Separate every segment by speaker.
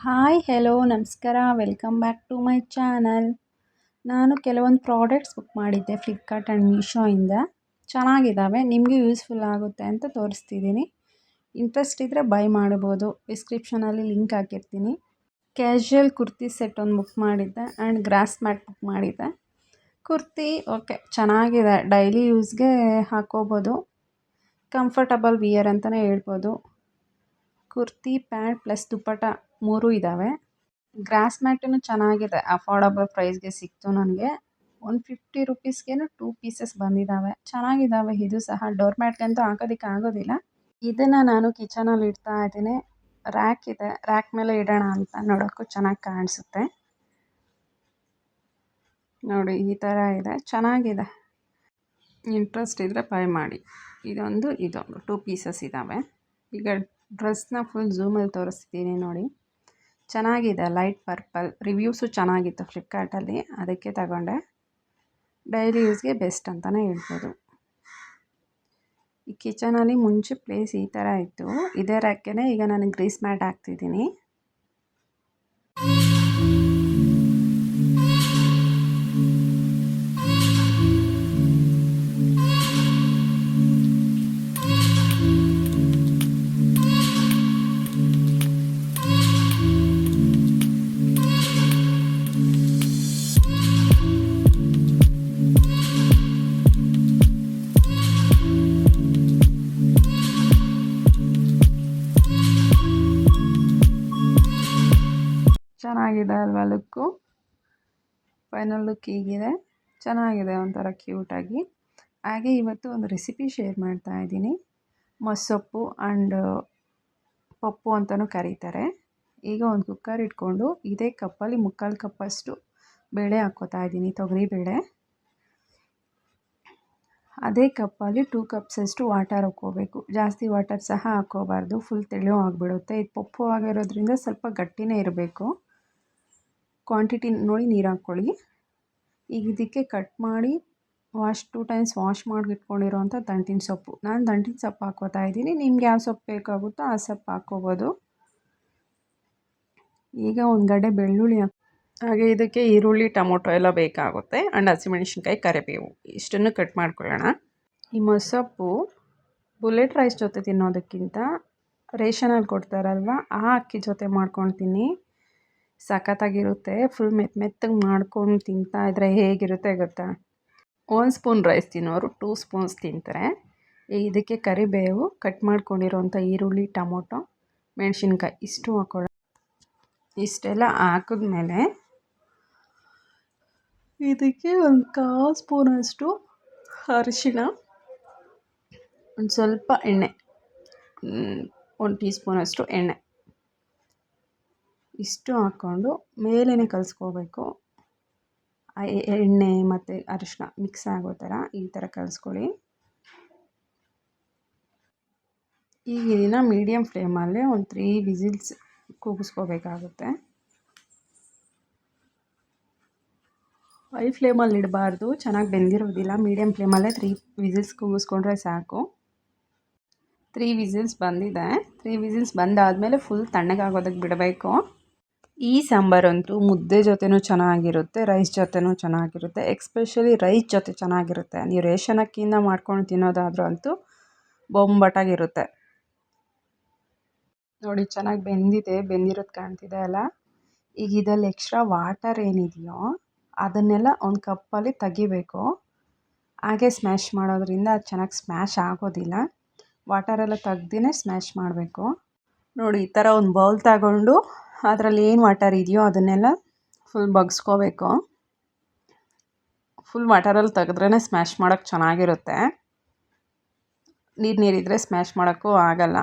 Speaker 1: Hi hello ನಮಸ್ಕಾರ welcome back to my channel ನಾನು ಕೆಲವೊಂದು ಪ್ರಾಡಕ್ಟ್ಸ್ ಬುಕ್ ಮಾಡಿದ್ದೆ ಫ್ಲಿಪ್ಕಾರ್ಟ್ ಆ್ಯಂಡ್ ಮೀಶೋಯಿಂದ ಚೆನ್ನಾಗಿದ್ದಾವೆ ನಿಮಗೆ ಯೂಸ್ಫುಲ್ ಆಗುತ್ತೆ ಅಂತ ತೋರಿಸ್ತಿದ್ದೀನಿ ಇಂಟ್ರೆಸ್ಟ್ ಇದ್ದರೆ ಬೈ ಮಾಡ್ಬೋದು ಡಿಸ್ಕ್ರಿಪ್ಷನಲ್ಲಿ ಲಿಂಕ್ ಹಾಕಿರ್ತೀನಿ. ಕ್ಯಾಶುಯಲ್ ಕುರ್ತಿ ಸೆಟ್ ಒಂದು ಬುಕ್ ಮಾಡಿದ್ದೆ ಆ್ಯಂಡ್ ಗ್ರಾಸ್ ಮ್ಯಾಟ್ ಬುಕ್ ಮಾಡಿದ್ದೆ. ಕುರ್ತಿ ಓಕೆ ಚೆನ್ನಾಗಿದೆ ಡೈಲಿ ಯೂಸ್ಗೆ ಹಾಕೋಬೋದು. ಕಂಫರ್ಟಬಲ್ ವಿಯರ್ ಅಂತಲೇ ಹೇಳ್ಬೋದು. ಕುರ್ತಿ ಪ್ಯಾಂಟ್ ಪ್ಲಸ್ ದುಪ್ಪಟ ಮೂರೂ ಇದ್ದಾವೆ ಗ್ರಾಸ್ ಮ್ಯಾಟೂ ಚೆನ್ನಾಗಿದೆ. ಅಫೋರ್ಡಬಲ್ ಪ್ರೈಸ್ಗೆ ಸಿಕ್ತು ನನಗೆ. ಒನ್ ಫಿಫ್ಟಿ ರುಪೀಸ್ಗೇನು ಟೂ ಪೀಸಸ್ ಬಂದಿದ್ದಾವೆ ಚೆನ್ನಾಗಿದ್ದಾವೆ ಇದು ಸಹ ಡೋರ್ ಮ್ಯಾಟ್ಗಂತೂ ಹಾಕೋದಿಕ್ಕೆ ಆಗೋದಿಲ್ಲ. ಇದನ್ನು ನಾನು ಕಿಚನಲ್ಲಿ ಇಡ್ತಾ ಇದ್ದೀನಿ. ರ್ಯಾಕ್ ಇದೆ. ರ್ಯಾಕ್ ಮೇಲೆ ಇಡೋಣ ಅಂತ ನೋಡೋಕ್ಕೂ ಚೆನ್ನಾಗಿ ಕಾಣಿಸುತ್ತೆ. ನೋಡಿ, ಈ ಥರ ಇದೆ. ಚೆನ್ನಾಗಿದೆ. ಇಂಟ್ರೆಸ್ಟ್ ಇದ್ದರೆ ಬೈ ಮಾಡಿ. ಇದೊಂದು ಇದೊಂದು. ಟೂ ಪೀಸಸ್ ಇದ್ದಾವೆ ಈಗ ಡ್ರೆಸ್ನ ಫುಲ್ ಝೂಮಲ್ಲಿ ತೋರಿಸ್ತೀನಿ ನೋಡಿ. ಚೆನ್ನಾಗಿದೆ ಲೈಟ್ ಪರ್ಪಲ್ ರಿವ್ಯೂಸು ಚೆನ್ನಾಗಿತ್ತು ಫ್ಲಿಪ್ಕಾರ್ಟಲ್ಲಿ ಅದಕ್ಕೆ ತಗೊಂಡೆ. ಡೈಲಿ ಯೂಸ್ಗೆ ಬೆಸ್ಟ್ ಅಂತಲೇ ಹೇಳ್ಬೋದು. ಈ ಕಿಚನಲ್ಲಿ ಮುಂಚೆ ಪ್ಲೇಸ್ ಈ ಥರ ಇತ್ತು. ಇದೇ ರ್ಯಾಕ್ಗೆ ಈಗ ನಾನು ಗ್ರೀಸ್ ಮ್ಯಾಟ್ ಹಾಕ್ತಿದ್ದೀನಿ. ಚೆನ್ನಾಗಿದೆ ಅಲ್ವಾ ಲುಕ್ಕು? ಫೈನಲ್ ಲುಕ್ ಹೀಗಿದೆ. ಚೆನ್ನಾಗಿದೆ ಒಂಥರ ಕ್ಯೂಟಾಗಿ ಹಾಗೆ ಇವತ್ತು ಒಂದು ರೆಸಿಪಿ ಶೇರ್ ಮಾಡ್ತಾ ಇದ್ದೀನಿ. ಮೊಸೊಪ್ಪು ಆ್ಯಂಡ್ ಪಪ್ಪು ಅಂತಲೂ ಕರೀತಾರೆ. ಈಗ ಒಂದು ಕುಕ್ಕರ್ ಇಟ್ಕೊಂಡು ಇದೇ ಕಪ್ಪಲ್ಲಿ ಮುಕ್ಕಾಲು ಕಪ್ಪಷ್ಟು ಬೇಳೆ ಹಾಕ್ಕೋತಾ ಇದ್ದೀನಿ ತೊಗರಿಬೇಳೆ ಅದೇ ಕಪ್ಪಲ್ಲಿ ಟೂ ಕಪ್ಸಷ್ಟು ವಾಟರ್ ಹಾಕ್ಕೋಬೇಕು. ಜಾಸ್ತಿ ವಾಟರ್ ಸಹ ಹಾಕ್ಕೋಬಾರ್ದು ಫುಲ್ ತೆಳು ಆಗಿಬಿಡುತ್ತೆ. ಇದು ಪಪ್ಪು ಆಗಿರೋದ್ರಿಂದ ಸ್ವಲ್ಪ ಗಟ್ಟಿನೇ ಇರಬೇಕು. ಕ್ವಾಂಟಿಟಿ ನೋಡಿ ನೀರು ಹಾಕ್ಕೊಳ್ಳಿ. ಈಗ ಇದಕ್ಕೆ ಕಟ್ ಮಾಡಿ ವಾಶ್ ಟೂ ಟೈಮ್ಸ್ ವಾಶ್ ಮಾಡಿ ಇಟ್ಕೊಂಡಿರೋಂಥ ದಂಟಿನ ಸೊಪ್ಪು. ನಾನು ದಂಟಿನ ಸೊಪ್ಪು ಹಾಕೋತಾ ಇದ್ದೀನಿ. ನಿಮ್ಗೆ ಯಾವ ಸೊಪ್ಪು ಬೇಕಾಗುತ್ತೋ ಆ ಸೊಪ್ಪು ಹಾಕ್ಕೋಬೋದು. ಈಗ ಒಂದು ಗಡ್ಡೆ ಬೆಳ್ಳುಳ್ಳಿ ಹಾಗೆ ಇದಕ್ಕೆ ಈರುಳ್ಳಿ, ಟೊಮೊಟೊ ಎಲ್ಲ ಬೇಕಾಗುತ್ತೆ. ಆ್ಯಂಡ್ ಹಸಿಮೆಣಸಿನ್ಕಾಯಿ ಕರಿಬೇವು. ಇಷ್ಟನ್ನು ಕಟ್ ಮಾಡ್ಕೊಳ್ಳೋಣ. ಈ ಮೊಸಪ್ಪು ಬುಲೆಟ್ ರೈಸ್ ಜೊತೆ ತಿನ್ನೋದಕ್ಕಿಂತ ರೇಷನಲ್ಲಿ ಕೊಡ್ತಾರಲ್ವ, ಆ ಅಕ್ಕಿ ಜೊತೆ ಮಾಡ್ಕೊಂಡು ಸಖತ್ತಾಗಿರುತ್ತೆ. ಫುಲ್ ಮೆತ್ತ ಮೆತ್ತಗೆ ಮಾಡ್ಕೊಂಡು ತಿಂತಾ ಇದ್ದರೆ ಹೇಗಿರುತ್ತೆ ಗೊತ್ತಾ? ಒಂದು ಸ್ಪೂನ್ ರೈಸ್ ತಿನ್ನೋರು ಟೂ ಸ್ಪೂನ್ಸ್ ತಿಂತಾರೆ. ಇದಕ್ಕೆ ಕರಿಬೇವು ಕಟ್ ಮಾಡ್ಕೊಂಡಿರೋಂಥ ಈರುಳ್ಳಿ, ಟೊಮೊಟೊ, ಮೆಣಸಿನ್ಕಾಯಿ ಇಷ್ಟು ಹಾಕೊಳ್ಳೋ ಇಷ್ಟೆಲ್ಲ ಹಾಕಿದ್ಮೇಲೆ ಇದಕ್ಕೆ ಒಂದು ಕಾಲು ಸ್ಪೂನಷ್ಟು ಅರಿಶಿಣ, ಒಂದು ಸ್ವಲ್ಪ ಎಣ್ಣೆ ಒಂದು ಟೀ ಸ್ಪೂನಷ್ಟು ಎಣ್ಣೆ. ಇಷ್ಟು ಹಾಕ್ಕೊಂಡು ಮೇಲೇ ಕಲಿಸ್ಕೋಬೇಕು. ಎಣ್ಣೆ ಮತ್ತು ಅರಿಶಿನ ಮಿಕ್ಸ್ ಆಗೋ ಥರ ಈ ಥರ ಕಲಿಸ್ಕೊಳ್ಳಿ. ಈಗ ಇದನ್ನು ಮೀಡಿಯಮ್ ಫ್ಲೇಮಲ್ಲೇ ಒಂದು ತ್ರೀ ವಿಸಿಲ್ಸ್ ಕೂಗಿಸ್ಕೋಬೇಕಾಗುತ್ತೆ. ಹೈ ಫ್ಲೇಮಲ್ಲಿ ಇಡಬಾರ್ದು, ಚೆನ್ನಾಗಿ ಬೆಂದಿರೋದಿಲ್ಲ. ಮೀಡಿಯಮ್ ಫ್ಲೇಮಲ್ಲೇ ತ್ರೀ ವಿಸಿಲ್ಸ್ ಕೂಗಿಸ್ಕೊಂಡ್ರೆ ಸಾಕು. ತ್ರೀ ವಿಸಿಲ್ಸ್ ಬಂದಿದೆ. ತ್ರೀ ವಿಸಿಲ್ಸ್ ಬಂದಾದಮೇಲೆ ಫುಲ್ ತಣ್ಣಗಾಗೋದಕ್ಕೆ ಬಿಡಬೇಕು. ಈ ಸಾಂಬಾರಂತೂ ಮುದ್ದೆ ಜೊತೆನೂ ಚೆನ್ನಾಗಿರುತ್ತೆ, ರೈಸ್ ಜೊತೆನೂ ಚೆನ್ನಾಗಿರುತ್ತೆ ಎಕ್ಸ್ಪೆಷಲಿ ರೈಸ್ ಜೊತೆ ಚೆನ್ನಾಗಿರುತ್ತೆ. ನೀವು ರೇಷನ್ ಅಕ್ಕಿಯಿಂದ ಮಾಡ್ಕೊಂಡು ತಿನ್ನೋದಾದ್ರೂ ಅಂತೂ ಬೊಂಬಟಾಗಿರುತ್ತೆ. ನೋಡಿ, ಚೆನ್ನಾಗಿ ಬೆಂದಿದೆ, ಬೆಂದಿರೋದು ಕಾಣ್ತಿದೆ ಅಲ್ಲ? ಈಗ ಇದರಲ್ಲಿ ಎಕ್ಸ್ಟ್ರಾ ವಾಟರ್ ಏನಿದೆಯೋ, ಅದನ್ನೆಲ್ಲ ಒಂದು ಕಪ್ಪಲ್ಲಿ ತೆಗಿಬೇಕು. ಹಾಗೆ ಸ್ಮ್ಯಾಶ್ ಮಾಡೋದ್ರಿಂದ ಅದು ಚೆನ್ನಾಗಿ ಸ್ಮ್ಯಾಶ್ ಆಗೋದಿಲ್ಲ. ವಾಟರೆಲ್ಲ ತೆಗ್ದೇ ಸ್ಮ್ಯಾಶ್ ಮಾಡಬೇಕು. ನೋಡಿ, ಈ ಥರ ಒಂದು ಬೌಲ್ ತಗೊಂಡು ಅದರಲ್ಲಿ ಏನು ವಾಟರ್ ಇದೆಯೋ ಅದನ್ನೆಲ್ಲ ಫುಲ್ ಬಗ್ಸ್ಕೋಬೇಕು. ಫುಲ್ ವಾಟರಲ್ಲಿ ತೆಗೆದ್ರೇ ಸ್ಮ್ಯಾಶ್ ಮಾಡೋಕ್ಕೆ ಚೆನ್ನಾಗಿರುತ್ತೆ. ನೀರು ನೀರಿದ್ರೆ ಸ್ಮ್ಯಾಶ್ ಮಾಡೋಕ್ಕೂ ಆಗಲ್ಲ.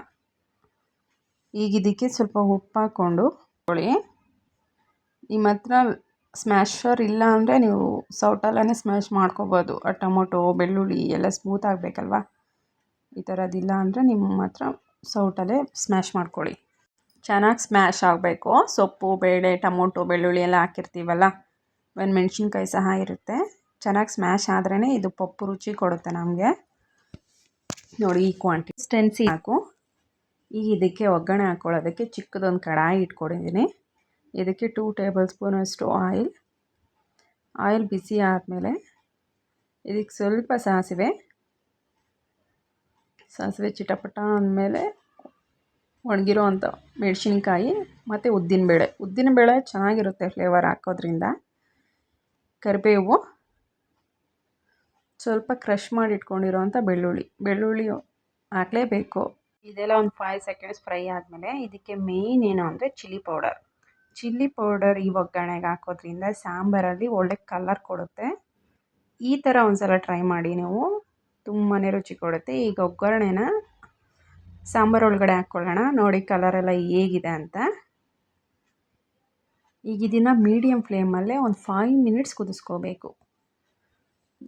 Speaker 1: ಈಗ ಇದಕ್ಕೆ ಸ್ವಲ್ಪ ಉಪ್ಪು ಹಾಕ್ಕೊಂಡು ಕೊಳ್ಳಿ ನಿಮ್ಮ ಹತ್ರ ಸ್ಮ್ಯಾಶರ್ ಇಲ್ಲ ಅಂದರೆ ನೀವು ಸೌಟಲ್ಲೇ ಸ್ಮ್ಯಾಶ್ ಮಾಡ್ಕೋಬೋದು. ಆ ಟೊಮೊಟೊ, ಬೆಳ್ಳುಳ್ಳಿ ಎಲ್ಲ ಸ್ಮೂತ್ ಆಗಬೇಕಲ್ವ? ಈ ಥರದ್ದಿಲ್ಲ ಅಂದರೆ ನಿಮ್ಮ ಹತ್ರ ಸೌಟಲ್ಲೇ ಸ್ಮ್ಯಾಶ್ ಮಾಡ್ಕೊಳ್ಳಿ. ಚೆನ್ನಾಗಿ ಸ್ಮ್ಯಾಶ್ ಆಗಬೇಕು. ಸೊಪ್ಪು, ಬೇಳೆ, ಟೊಮೊಟೊ, ಬೆಳ್ಳುಳ್ಳಿ ಎಲ್ಲ ಹಾಕಿರ್ತೀವಲ್ಲ? ಒಂದು ಮೆಣಸಿನ್ಕಾಯಿ ಸಹ ಇರುತ್ತೆ. ಚೆನ್ನಾಗಿ ಸ್ಮ್ಯಾಶ್ ಆದ್ರೇ ಇದು ಪಪ್ಪು ರುಚಿ ಕೊಡುತ್ತೆ ನಮಗೆ. ನೋಡಿ ಈ ಕ್ವಾಂಟಿಟಿ ಸ್ಟೆನ್ಸಿ ಹಾಕು. ಈಗ ಇದಕ್ಕೆ ಒಗ್ಗರಣೆ ಹಾಕ್ಕೊಳ್ಳೋದಕ್ಕೆ ಚಿಕ್ಕದೊಂದು ಕಡಾಯಿ ಇಟ್ಕೊಂಡಿದ್ದೀನಿ. ಇದಕ್ಕೆ ಟೂ ಟೇಬಲ್ ಸ್ಪೂನಷ್ಟು ಆಯಿಲ್ ಆಯಿಲ್ ಬಿಸಿ ಆದಮೇಲೆ ಇದಕ್ಕೆ ಸ್ವಲ್ಪ ಸಾಸಿವೆ. ಸಾಸಿವೆ ಚಿಟಪಟ ಅಂದಮೇಲೆ ಒಣಗಿರೋ ಅಂಥ ಮೆಣಸಿನ್ಕಾಯಿ ಮತ್ತು ಉದ್ದಿನಬೇಳೆ. ಉದ್ದಿನಬೇಳೆ ಚೆನ್ನಾಗಿರುತ್ತೆ ಫ್ಲೇವರ್ ಹಾಕೋದ್ರಿಂದ. ಕರಿಬೇವು ಸ್ವಲ್ಪ ಕ್ರಷ್ ಮಾಡಿ ಇಟ್ಕೊಂಡಿರೋವಂಥ ಬೆಳ್ಳುಳ್ಳಿ. ಬೆಳ್ಳುಳ್ಳಿ ಹಾಕಲೇಬೇಕು. ಇದೆಲ್ಲ ಒಂದು ಫೈವ್ ಸೆಕೆಂಡ್ಸ್ ಫ್ರೈ ಆದಮೇಲೆ ಇದಕ್ಕೆ ಮೇಯ್ನ್ ಏನು ಅಂದರೆ ಚಿಲ್ಲಿ ಪೌಡರ್ ಚಿಲ್ಲಿ ಪೌಡರ್ ಈ ಒಗ್ಗರಣೆಗೆ ಹಾಕೋದ್ರಿಂದ ಸಾಂಬಾರಲ್ಲಿ ಒಳ್ಳೆ ಕಲರ್ ಕೊಡುತ್ತೆ. ಈ ಥರ ಒಂದು ಸಲ ಟ್ರೈ ಮಾಡಿ ನೀವು. ತುಂಬಾ ರುಚಿ ಕೊಡುತ್ತೆ. ಈಗ ಒಗ್ಗರಣೆನ ಸಾಂಬಾರು ಒಳಗಡೆ ಹಾಕ್ಕೊಳ್ಳೋಣ ನೋಡಿ ಕಲರೆಲ್ಲ ಹೇಗಿದೆ ಅಂತ. ಈಗ ಇದನ್ನು ಮೀಡಿಯಮ್ ಫ್ಲೇಮಲ್ಲೇ ಒಂದು ಫೈವ್ ಮಿನಿಟ್ಸ್ ಕುದಿಸ್ಕೋಬೇಕು.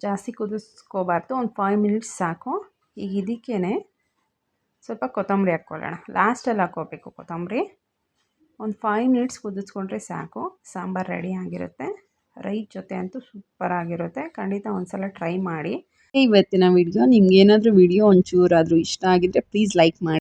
Speaker 1: ಜಾಸ್ತಿ ಕುದಿಸ್ಕೋಬಾರ್ದು, ಒಂದು ಫೈವ್ ಮಿನಿಟ್ಸ್ ಸಾಕು. ಈಗ ಇದಕ್ಕೇ ಸ್ವಲ್ಪ ಕೊತ್ತಂಬರಿ ಹಾಕ್ಕೊಳ್ಳೋಣ ಲಾಸ್ಟಲ್ಲಿ ಹಾಕ್ಕೋಬೇಕು ಕೊತ್ತಂಬರಿ. ಒಂದು ಫೈವ್ ಮಿನಿಟ್ಸ್ ಕುದಿಸ್ಕೊಂಡ್ರೆ ಸಾಕು. ಸಾಂಬಾರು ರೆಡಿ ಆಗಿರುತ್ತೆ. ರೈಸ್ ಜೊತೆ ಅಂತೂ ಸೂಪರ್ ಆಗಿರುತ್ತೆ. ಖಂಡಿತ ಒಂದ್ಸಲ ಟ್ರೈ ಮಾಡಿ. ಇವತ್ತಿನ ವಿಡಿಯೋ ನಿಮ್ಗೆ ಏನಾದರೂ ವಿಡಿಯೋ ಒಂಚೂರಾದರೂ ಇಷ್ಟ ಆಗಿದ್ರೆ ಪ್ಲೀಸ್ ಲೈಕ್ ಮಾಡಿ.